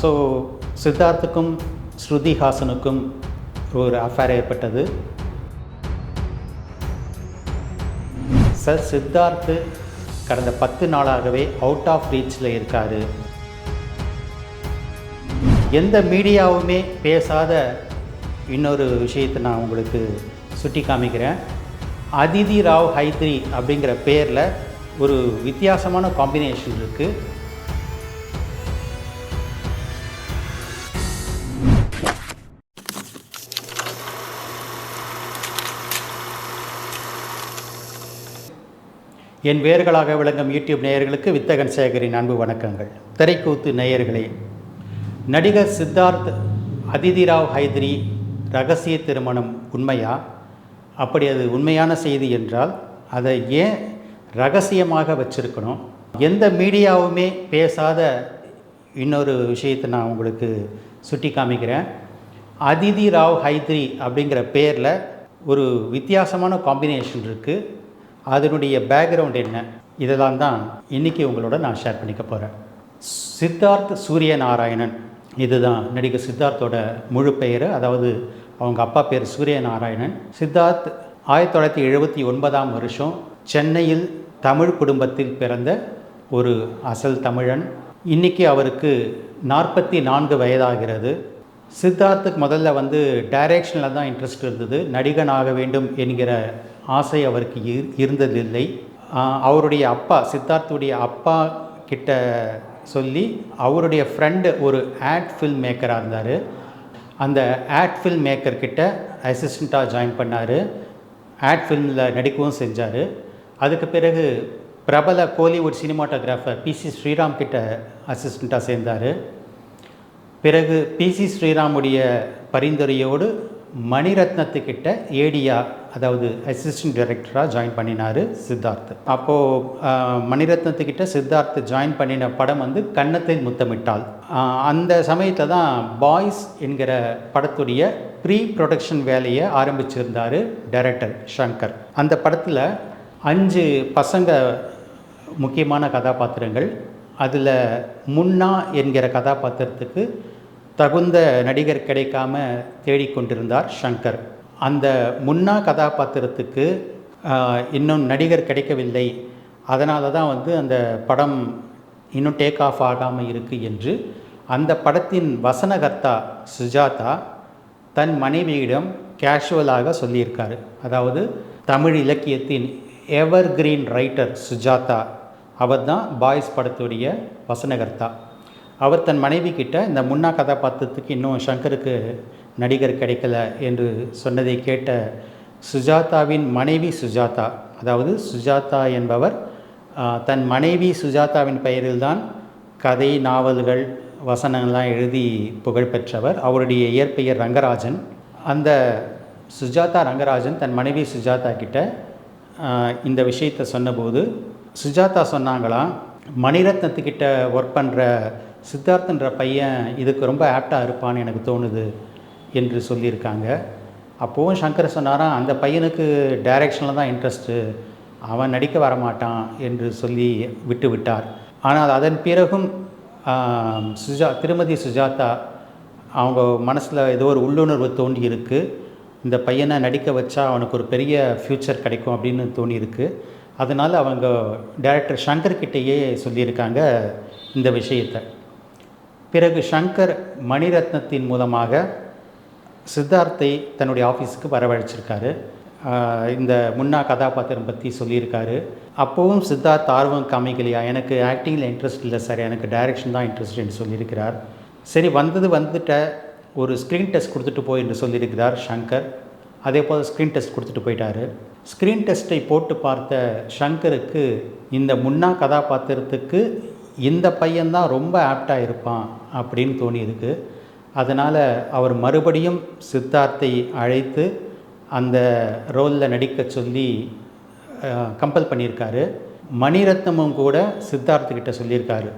So சித்தார்த்துக்கும் ஸ்ருதிஹாசனுக்கும் ஒரு affair ஏற்பட்டது. Sir Siddharth கடந்த பத்து நாளாகவே அவுட் ஆஃப் ரீச்சில் இருக்கார். எந்த மீடியாவுமே பேசாத இன்னொரு விஷயத்தை நான் உங்களுக்கு சுட்டி காமிக்கிறேன். அதிதி ராவ் ஹைத்ரி அப்படிங்கிற பேரில் ஒரு வித்தியாசமான காம்பினேஷன் இருக்குது என் வேர்களாக விளங்கும் யூடியூப் நேயர்களுக்கு வித்தகன் சேகரின் அன்பு வணக்கங்கள். திரைக்கூத்து நேயர்களே நடிகர் சித்தார்த் அதிதி ராவ் ஹைத்ரி ரகசிய திருமணம் உண்மையா? அப்படி அது உண்மையான செய்தி என்றால் அதை ஏன் ரகசியமாக வச்சுருக்கணும்? எந்த மீடியாவுமே பேசாத இன்னொரு விஷயத்தை நான் உங்களுக்கு சுட்டி காமிக்கிறேன். அதிதி ராவ் ஹைத்ரி அப்படிங்கிற பேரில் ஒரு வித்தியாசமான காம்பினேஷன் இருக்குது அதனுடைய பேக்ரவுண்ட் என்ன? இதெல்லாம் தான் இன்றைக்கி உங்களோட நான் ஷேர் பண்ணிக்க போகிறேன் சித்தார்த் சூரிய நாராயணன் இதுதான் நடிகர் சித்தார்த்தோட முழு பெயர். அதாவது அவங்க அப்பா பேர் சூரிய நாராயணன் சித்தார்த் ஆயிரத்தி தொள்ளாயிரத்தி எழுபத்தி ஒன்பதாம் வருஷம் சென்னையில் தமிழ் குடும்பத்தில் பிறந்த ஒரு அசல் தமிழன். இன்றைக்கி அவருக்கு நாற்பத்தி நான்கு வயதாகிறது. சித்தார்த்துக்கு முதல்ல வந்து டைரக்ஷனில் தான் இன்ட்ரெஸ்ட் இருந்தது. நடிகன் ஆக வேண்டும் என்கிற ஆசை அவருக்கு இரு- இருந்ததில்லை. அவருடைய அப்பா சித்தார்த்துடைய அப்பா கிட்ட சொல்லி அவருடைய ஃப்ரெண்டு ஒரு ஆட் ஃபில்ம் மேக்கராக இருந்தார். அந்த ஆட் ஃபில்ம் மேக்கர் கிட்ட அசிஸ்டண்ட்டாக ஜாயின் பண்ணார். ஆட் ஃபில்மில் நடிக்கவும் செஞ்சார். அதுக்கு பிறகு பிரபல கோலிவுட் சினிமாட்டோகிராஃபர் பிசி ஸ்ரீராம் கிட்ட அசிஸ்டண்ட்டாக சேர்ந்தார். பிறகு பிசி ஸ்ரீராமுடைய பரிந்துரையோடு மணிரத்னத்துக்கிட்ட ஏடியா அதாவது அசிஸ்டன்ட் டைரக்டராக ஜாயின் பண்ணினார் சித்தார்த். அப்போது மணிரத்னத்துக்கிட்ட சித்தார்த் ஜாயின் பண்ணின படம் வந்து கன்னத்தில் முத்தமிட்டால் அந்த சமயத்தில் தான் பாய்ஸ் என்கிற படத்துடைய ப்ரீ ப்ரொடக்ஷன் வேலையை ஆரம்பிச்சிருந்தார் டைரக்டர் ஷங்கர் அந்த படத்தில் அஞ்சு பசங்க முக்கியமான கதாபாத்திரங்கள் அதில் முன்னா என்கிற கதாபாத்திரத்துக்கு தகுந்த நடிகர் கிடைக்காம தேடிக்கொண்டிருந்தார் ஷங்கர் அந்த முன்னா கதாபாத்திரத்துக்கு இன்னும் நடிகர் கிடைக்கவில்லை. அதனால தான் வந்து அந்த படம் இன்னும் டேக் ஆஃப் ஆகாமல் இருக்குது என்று அந்த படத்தின் வசனகர்த்தா சுஜாதா தன் மனைவியிடம் கேஷுவலாக சொல்லியிருக்காரு. அதாவது தமிழ் இலக்கியத்தின் எவர் கிரீன் ரைட்டர் சுஜாதா அவர் தான் பாய்ஸ் படத்துடைய வசனகர்த்தா. அவர் தன் மனைவி கிட்ட இந்த முன்னா கதாபாத்திரத்துக்கு இன்னும் சங்கருக்கு நடிகர் கிடைக்கல என்று சொன்னதை கேட்ட சுஜாதாவின் மனைவி சுஜாதா அதாவது சுஜாதா என்பவர் தன் மனைவி சுஜாதாவின் பெயரில்தான் கதை நாவல்கள் வசனங்கள்லாம் எழுதி புகழ்பெற்றவர் அவருடைய இயற்பெயர் ரங்கராஜன். அந்த சுஜாதா ரங்கராஜன் தன் மனைவி சுஜாதா கிட்ட இந்த விஷயத்தை சொன்னபோது சுஜாதா சொன்னாங்களாம் மணிரத்னத்துக்கிட்ட ஒர்க் பண்ணுற சித்தார்த்தன்ற பையன் இதுக்கு ரொம்ப ஆப்டாக இருப்பான்னு எனக்கு தோணுது. என்று சொல்லியிருக்காங்க. அப்போவும் சங்கர் சொன்னாராம் அந்த பையனுக்கு டைரக்ஷனில் தான் இன்ட்ரெஸ்ட்டு அவன் நடிக்க வரமாட்டான் என்று சொல்லி விட்டு விட்டார். ஆனால் அதன் பிறகும் சுஜா திருமதி சுஜாதா அவங்க மனசில் ஏதோ ஒரு உள்ளுணர்வு தோண்டி இருக்குது இந்த பையனை நடிக்க வச்சா அவனுக்கு ஒரு பெரிய ஃப்யூச்சர் கிடைக்கும் அப்படின்னு தோணியிருக்கு. அதனால் அவங்க டைரக்டர் சங்கர் கிட்டேயே சொல்லியிருக்காங்க இந்த விஷயத்தை. பிறகு ஷங்கர் மணிரத்னத்தின் மூலமாக சித்தார்த்தை தன்னுடைய ஆஃபீஸுக்கு வரவழைச்சிருக்காரு. இந்த முன்னா கதாபாத்திரம் பற்றி சொல்லியிருக்காரு. அப்போவும் சித்தார்த் ஆர்வம் காமிக்கலையா? எனக்கு ஆக்டிங்கில் இன்ட்ரெஸ்ட் இல்லை சார் எனக்கு டைரக்ஷன் தான் இன்ட்ரெஸ்ட்னு சொல்லியிருக்கிறார். சரி வந்தது வந்துட்ட ஒரு ஸ்க்ரீன் டெஸ்ட் கொடுத்துட்டு போய் என்று சொல்லியிருக்கிறார் ஷங்கர் அதே போல் ஸ்க்ரீன் டெஸ்ட் கொடுத்துட்டு போயிட்டாரு. ஸ்க்ரீன் டெஸ்ட்டை போட்டு பார்த்த ஷங்கருக்கு இந்த முன்னா கதாபாத்திரத்துக்கு இந்த பையன்தான் ரொம்ப ஆப்டாக இருப்பான் அப்படின்னு தோணியிருக்கு அதனால் அவர் மறுபடியும் சித்தார்த்தை அழைத்து அந்த ரோலில் நடிக்க சொல்லி கம்பல் பண்ணியிருக்காரு. மணிரத்னமும் கூட சித்தார்த்துக்கிட்ட சொல்லியிருக்காரு.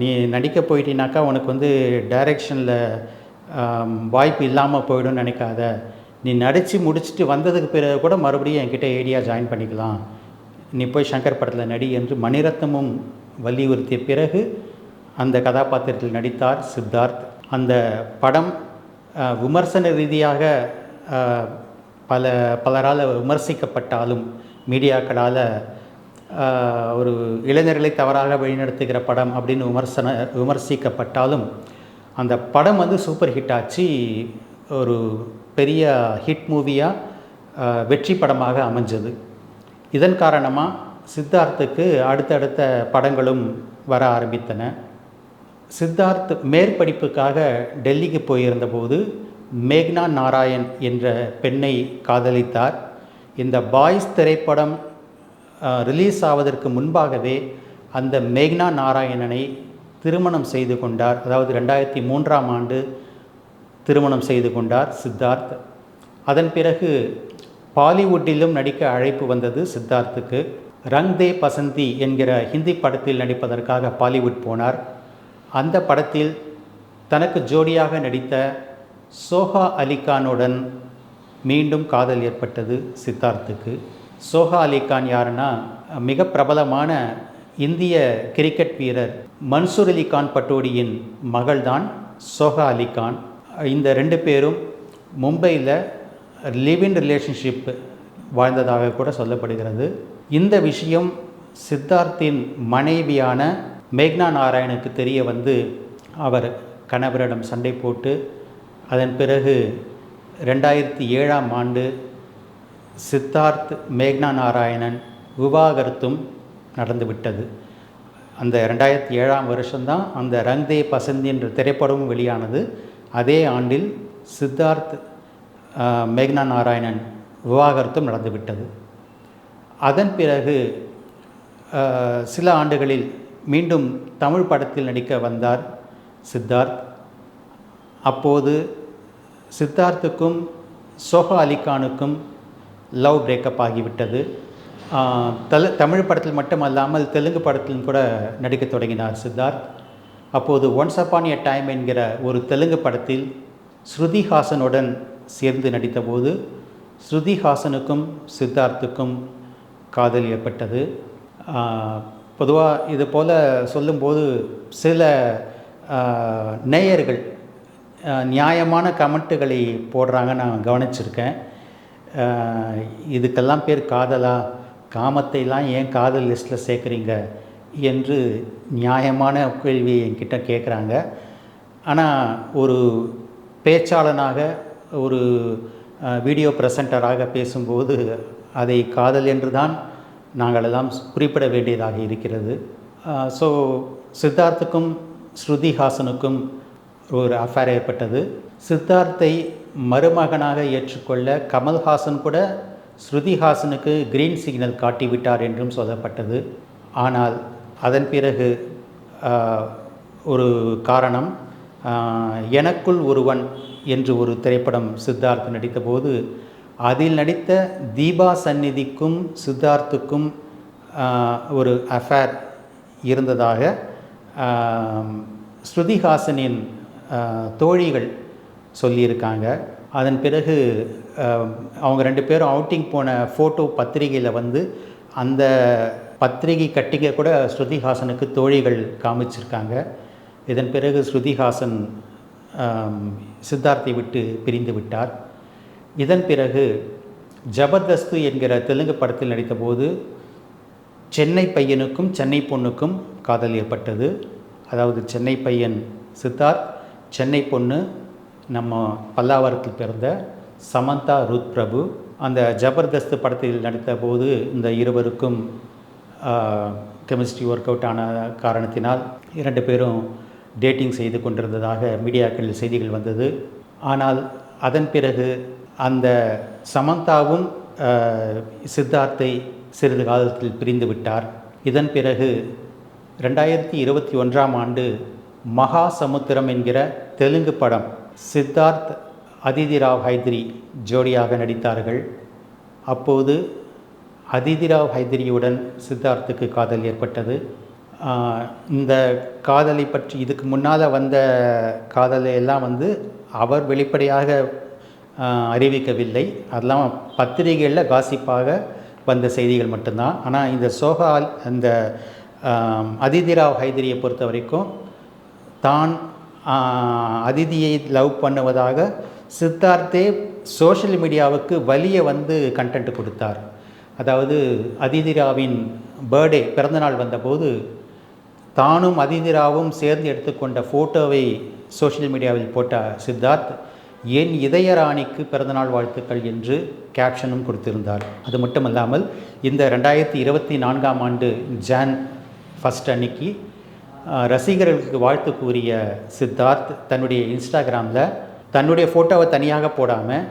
நீ நடிக்க போயிட்டினாக்கா உனக்கு வந்து டைரெக்ஷனில் வாய்ப்பு இல்லாமல் போயிடும்னு நினைக்காத. நீ நடித்து முடிச்சுட்டு வந்ததுக்கு பிறகு கூட மறுபடியும் என்கிட்ட ஏடியா ஜாயின் பண்ணிக்கலாம். நீ போய் சங்கர் படத்தில் நடி என்று மணிரத்னமும் வலியுறுத்திய பிறகு அந்த கதாபாத்திரத்தில் நடித்தார் சித்தார்த். அந்த படம் விமர்சன ரீதியாக பல பலரால் விமர்சிக்கப்பட்டாலும் மீடியாக்களால் ஒரு இளைஞர்களை தவறாக வழிநடத்துகிற படம் அப்படின்னு விமர்சன விமர்சிக்கப்பட்டாலும் அந்த படம் வந்து சூப்பர் ஹிட் ஆச்சு. ஒரு பெரிய ஹிட் மூவியாக வெற்றி படமாக அமைஞ்சது. இதன் காரணமாக சித்தார்த்துக்கு அடுத்தடுத்த படங்களும் வர ஆரம்பித்தன. சித்தார்த் மேற்படிப்புக்காக டெல்லிக்கு போயிருந்தபோது மேக்னா நாராயண் என்ற பெண்ணை காதலித்தார். இந்த பாய்ஸ் திரைப்படம் ரிலீஸ் ஆவதற்கு முன்பாகவே அந்த மேக்னா நாராயணனை திருமணம் செய்து கொண்டார். அதாவது ரெண்டாயிரத்தி மூன்றாம் ஆண்டு திருமணம் செய்து கொண்டார் சித்தார்த். அதன் பிறகு பாலிவுட்டிலும் நடிக்க அழைப்பு வந்தது சித்தார்த்துக்கு. ரங் தே பசந்தி என்கிற ஹிந்தி படத்தில் நடிப்பதற்காக பாலிவுட் போனார். அந்த படத்தில் தனக்கு ஜோடியாக நடித்த சோஹா அலிகானுடன் மீண்டும் காதல் ஏற்பட்டது சித்தார்த்துக்கு. சோஹா அலிகான் யாருன்னா மிக பிரபலமான இந்திய கிரிக்கெட் வீரர் மன்சூர் அலிகான் பட்டோடியின் மகள்தான் சோஹா அலிகான் இந்த ரெண்டு பேரும் மும்பையில் லிவ் இன் ரிலேஷன்ஷிப் வாழ்ந்ததாக கூட சொல்லப்படுகிறது. இந்த விஷயம் சித்தார்த்தின் மனைவியான மேக்னா நாராயணுக்கு தெரிய வந்து அவர் கணவரிடம் சண்டை போட்டு அதன் பிறகு ரெண்டாயிரத்தி ஏழாம் ஆண்டு சித்தார்த் மேக்னா நாராயணன் விவாகரத்தும் நடந்துவிட்டது. அந்த ரெண்டாயிரத்தி ஏழாம் வருஷம்தான் அந்த ரங் தே பசந்தி என்ற திரைப்படமும் வெளியானது. அதே ஆண்டில் சித்தார்த் மேக்னா நாராயணன் விவாகரத்தும் நடந்துவிட்டது. அதன் பிறகு சில ஆண்டுகளில் மீண்டும் தமிழ் படத்தில் நடிக்க வந்தார் சித்தார்த். அப்போது சித்தார்த்துக்கும் சோஹா அலிகானுக்கும் லவ் பிரேக்கப் ஆகிவிட்டது. தல தமிழ் படத்தில் மட்டுமல்லாமல் தெலுங்கு படத்திலும் கூட நடிக்க தொடங்கினார் சித்தார்த். அப்போது ஒன்ஸ் அப்பான் எ டைம் என்கிற ஒரு தெலுங்கு படத்தில் ஸ்ருதி ஹாசனுடன் சேர்ந்து நடித்தபோது ஸ்ருதி ஹாசனுக்கும் சித்தார்த்துக்கும் காதல் ஏற்பட்டது. பொதுவாக இது போல் சொல்லும்போது சில நேயர்கள் நியாயமான கமெண்ட்டுகளை போடுறாங்க நான் கவனிச்சிருக்கேன். இதுக்கெல்லாம் பேர் காதலா? காமத்தைலாம் ஏன் காதல் லிஸ்ட்டில் சேர்க்குறீங்க? என்று நியாயமான கேள்வி என்கிட்ட கேட்குறாங்க. ஆனால் ஒரு பேச்சாளனாக ஒரு வீடியோ ப்ரெசண்டராக பேசும்போது அதை காதல் என்று தான் நாங்கள் எல்லாம் குறிப்பிட வேண்டியதாக இருக்கிறது. ஸோ சித்தார்த்துக்கும் ஸ்ருதி ஹாசனுக்கும் ஒரு அஃபேர் ஏற்பட்டது. சித்தார்த்தை மருமகனாக ஏற்றுக்கொள்ள கமல்ஹாசன் கூட ஸ்ருதிஹாசனுக்கு கிரீன் சிக்னல் காட்டிவிட்டார் என்றும் சொல்லப்பட்டது. ஆனால் அதன் பிறகு ஒரு காரணம் எனக்குள் ஒருவன் என்று ஒரு திரைப்படம் சித்தார்த் நடித்தபோது அதில் நடித்த தீபா சந்நிதிக்கும் சித்தார்த்துக்கும் ஒரு அஃபேர் இருந்ததாக ஸ்ருதிஹாசனின் தோழிகள் சொல்லியிருக்காங்க. அதன் பிறகு அவங்க ரெண்டு பேரும் அவுட்டிங் போன ஃபோட்டோ பத்திரிகையில் வந்து அந்த பத்திரிகை கட்டிக்க கூட ஸ்ருதிஹாசனுக்கு தோழிகள் காமிச்சிருக்காங்க. இதன் பிறகு ஸ்ருதிஹாசன் சித்தார்த்தை விட்டு பிரிந்து விட்டார். இதன் பிறகு ஜபர்தஸ்து என்கிற தெலுங்கு படத்தில் நடித்தபோது சென்னை பையனுக்கும் சென்னை பொண்ணுக்கும் காதல் ஏற்பட்டது. அதாவது சென்னை பையன் சித்தார்த் சென்னை பொண்ணு நம்ம பல்லாவரத்தில் பிறந்த சமந்தா ருத் பிரபு அந்த ஜபர்தஸ்து படத்தில் நடித்தபோது இந்த இருவருக்கும் கெமிஸ்ட்ரி ஒர்க் அவுட் ஆன காரணத்தினால் இரண்டு பேரும் டேட்டிங் செய்து கொண்டிருந்ததாக மீடியாக்களில் செய்திகள் வந்தது. ஆனால் அதன் பிறகு அந்த சமந்தாவும் சித்தார்த்தை சிறிது காலத்தில் பிரிந்து விட்டார். இதன் பிறகு ரெண்டாயிரத்தி இருபத்தி ஒன்றாம் ஆண்டு மகா சமுத்திரம் என்கிற தெலுங்கு படம் சித்தார்த் அதிதி ராவ் ஹைத்ரி ஜோடியாக நடித்தார்கள். அப்போது அதிதி ராவ் ஹைத்ரியுடன் சித்தார்த்துக்கு காதல் ஏற்பட்டது. இந்த காதலை பற்றி இதுக்கு முன்னால் வந்த காதலை எல்லாம் வந்து அவர் வெளிப்படையாக அறிவிக்கவில்லை அறிவிக்கவில்லை. அதெல்லாம் பத்திரிகைகளில் காசிப்பாக வந்த செய்திகள் மட்டும்தான். ஆனால் இந்த சோஹால் அந்த அதிதிராவ் அதிதி ஹைதரியை பொறுத்த வரைக்கும் தான் அதிதியை லவ் பண்ணுவதாக சித்தார்த்தே சோஷியல் மீடியாவுக்கு வலிய வந்து கண்டென்ட் கொடுத்தார். அதாவது அதிதிராவின் பர்த்டே பிறந்தநாள் வந்தபோது தானும் அதிதிராவும் சேர்ந்து எடுத்துக்கொண்ட ஃபோட்டோவை சோஷியல் மீடியாவில் போட்ட சித்தார்த் என் இதயராணிக்கு பிறந்தநாள் வாழ்த்துக்கள் என்று கேப்ஷனும் கொடுத்திருந்தார். அது மட்டுமல்லாமல் இந்த ரெண்டாயிரத்தி இருபத்தி நான்காம் ஆண்டு ஜான் ஃபஸ்ட் அன்னைக்கு ரசிகர்களுக்கு வாழ்த்து கூறிய சித்தார்த் தன்னுடைய இன்ஸ்டாகிராமில் தன்னுடைய ஃபோட்டோவை தனியாக போடாமல்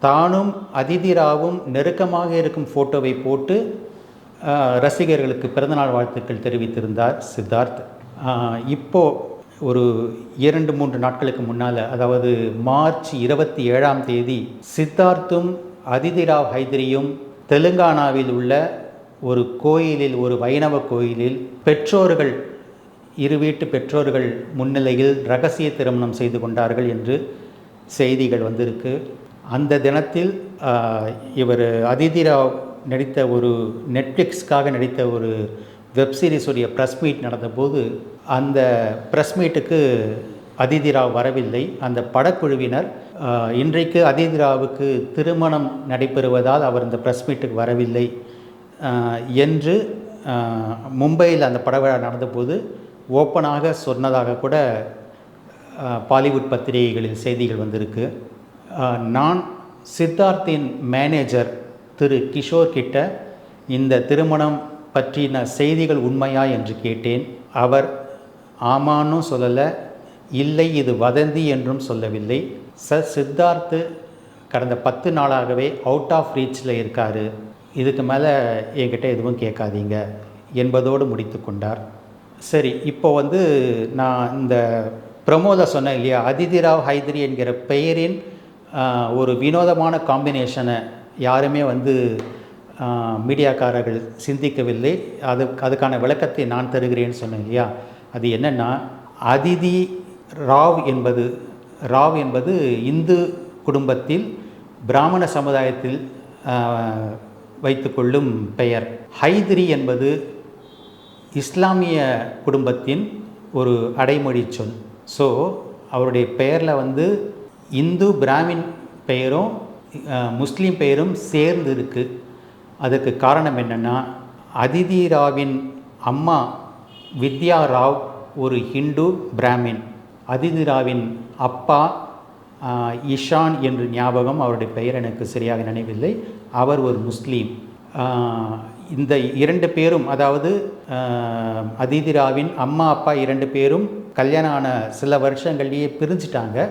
தானும் அதிதிராவும் நெருக்கமாக இருக்கும் ஃபோட்டோவை போட்டு ரசிகர்களுக்கு பிறந்தநாள் வாழ்த்துக்கள் தெரிவித்திருந்தார் சித்தார்த். இப்போது ஒரு இரண்டு மூன்று நாட்களுக்கு முன்னால் அதாவது மார்ச் இருபத்தி ஏழாம் தேதி சித்தார்த்தும் அதிதிராவ் ஹைதரியும் தெலுங்கானாவில் உள்ள ஒரு கோயிலில் ஒரு வைணவ கோயிலில் பெற்றோர்கள் இரு வீட்டு பெற்றோர்கள் முன்னிலையில் ரகசிய திருமணம் செய்து கொண்டார்கள் என்று செய்திகள் வந்திருக்கு. அந்த தினத்தில் இவர் அதிதிராவ் நடித்த ஒரு நெட்ஃப்ளிக்ஸ்க்காக நடித்த ஒரு வெப்சீரிஸுடைய ப்ரெஸ் மீட் நடந்தபோது அந்த ப்ரெஸ் மீட்டுக்கு அதிதிராவ் வரவில்லை. அந்த படக்குழுவினர் இன்றைக்கு அதிதிராவுக்கு திருமணம் நடைபெறுவதால் அவர் இந்த ப்ரெஸ் மீட்டுக்கு வரவில்லை என்று மும்பையில் அந்த படவிழா நடந்தபோது ஓப்பனாக சொன்னதாக கூட பாலிவுட் பத்திரிகைகளில் செய்திகள் வந்திருக்கு. நான் சித்தார்த்தின் மேனேஜர் திரு கிஷோர் கிட்ட இந்த திருமணம் பற்றின செய்திகள் உண்மையா என்று கேட்டேன். அவர் ஆமான்னும் சொல்லலை இல்லை இது வதந்தி என்றும் சொல்லவில்லை. சார் சித்தார்த்து கடந்த பத்து நாளாகவே அவுட் ஆஃப் ரீச்சில் இருக்கார். இதுக்கு மேலே என்கிட்ட எதுவும் கேட்காதீங்க என்பதோடு முடித்து கொண்டார். சரி இப்போ வந்து நான் இந்த ப்ரமோவில் சொன்னேன் இல்லையா? அதிதிராவ் ஹைதரி என்கிற பெயரின் ஒரு வினோதமான காம்பினேஷனை யாருமே வந்து மீடியாக்காரர்கள் சிந்திக்கவில்லை. அது அதுக்கான விளக்கத்தை நான் தருகிறேன்னு சொன்னேன் இல்லையா? அது என்னென்னா அதிதி ராவ் என்பது ராவ் என்பது இந்து குடும்பத்தில் பிராமண சமுதாயத்தில் வைத்துக்கொள்ளும் பெயர். ஹைதிரி என்பது இஸ்லாமிய குடும்பத்தின் ஒரு அடைமொழி சொல். ஸோ அவருடைய பெயரில் வந்து இந்து பிராமின் பெயரும் முஸ்லீம் பெயரும் சேர்ந்து இருக்குது அதுக்கு காரணம் என்னென்னா அதிதி ராவின் அம்மா வித்யா ராவ் ஒரு ஹிந்து பிராமின். அதிதிராவின் அப்பா இஷான் என்று ஞாபகம் அவருடைய பெயர் எனக்கு சரியாக நினைவில்லை. அவர் ஒரு முஸ்லீம். இந்த இரண்டு பேரும் அதாவது அதிதிராவின் அம்மா அப்பா இரண்டு பேரும் கல்யாணம் ஆன சில வருஷங்கள்லேயே பிரிஞ்சிட்டாங்க.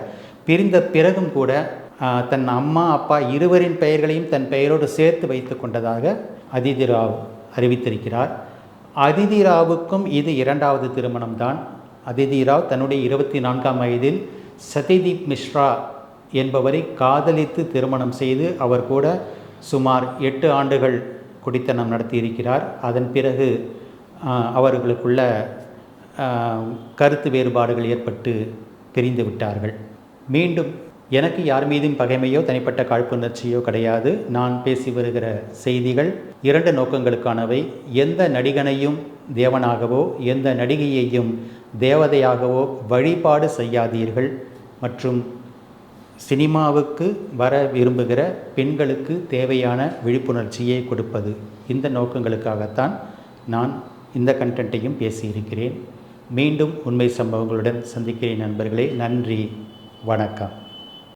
பிரிந்த பிறகும் கூட தன் அம்மா அப்பா இருவரின் பெயர்களையும் தன் பெயரோடு சேர்த்து வைத்து கொண்டதாக அதிதிராவ் அறிவித்திருக்கிறார். அதிதிராவுக்கும் இது இரண்டாவது திருமணம்தான். அதிதிராவ் தன்னுடைய இருபத்தி நான்காம் வயதில் சதிதீப் மிஸ்ரா என்பவரை காதலித்து திருமணம் செய்து அவர் கூட சுமார் எட்டு ஆண்டுகள் குடித்தனம் நடத்தியிருக்கிறார். அதன் பிறகு அவர்களுக்குள்ள கருத்து வேறுபாடுகள் ஏற்பட்டு பிரிந்து விட்டார்கள். மீண்டும் எனக்கு யார் மீதும் பகைமையோ தனிப்பட்ட காழ்ப்புணர்ச்சியோ கிடையாது. நான் பேசி வருகிற செய்திகள் இரண்டு நோக்கங்களுக்கானவை. எந்த நடிகனையும் தேவனாகவோ எந்த நடிகையையும் தேவதையாகவோ வழிபாடு செய்யாதீர்கள். மற்றும் சினிமாவுக்கு வர விரும்புகிற பெண்களுக்கு தேவையான விழிப்புணர்ச்சியை கொடுப்பது இந்த நோக்கங்களுக்காகத்தான் நான் இந்த கண்டென்ட்டையும் பேசியிருக்கிறேன். மீண்டும் உண்மை சம்பவங்களுடன் சந்திக்கிறேன் நண்பர்களே. நன்றி. வணக்கம்.